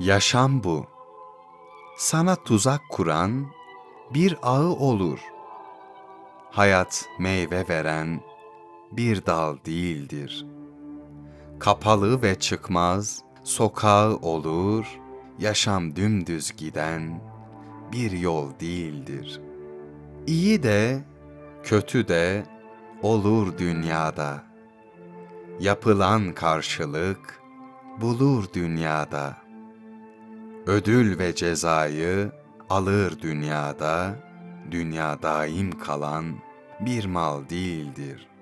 Yaşam bu. Sana tuzak kuran bir ağı olur. Hayat meyve veren bir dal değildir. Kapalı ve çıkmaz sokağı olur, yaşam dümdüz giden bir yol değildir. İyi de, kötü de olur dünyada. Yapılan karşılık bulur dünyada. Ödül ve cezayı alır dünyada, dünya daim kalan bir mal değildir.''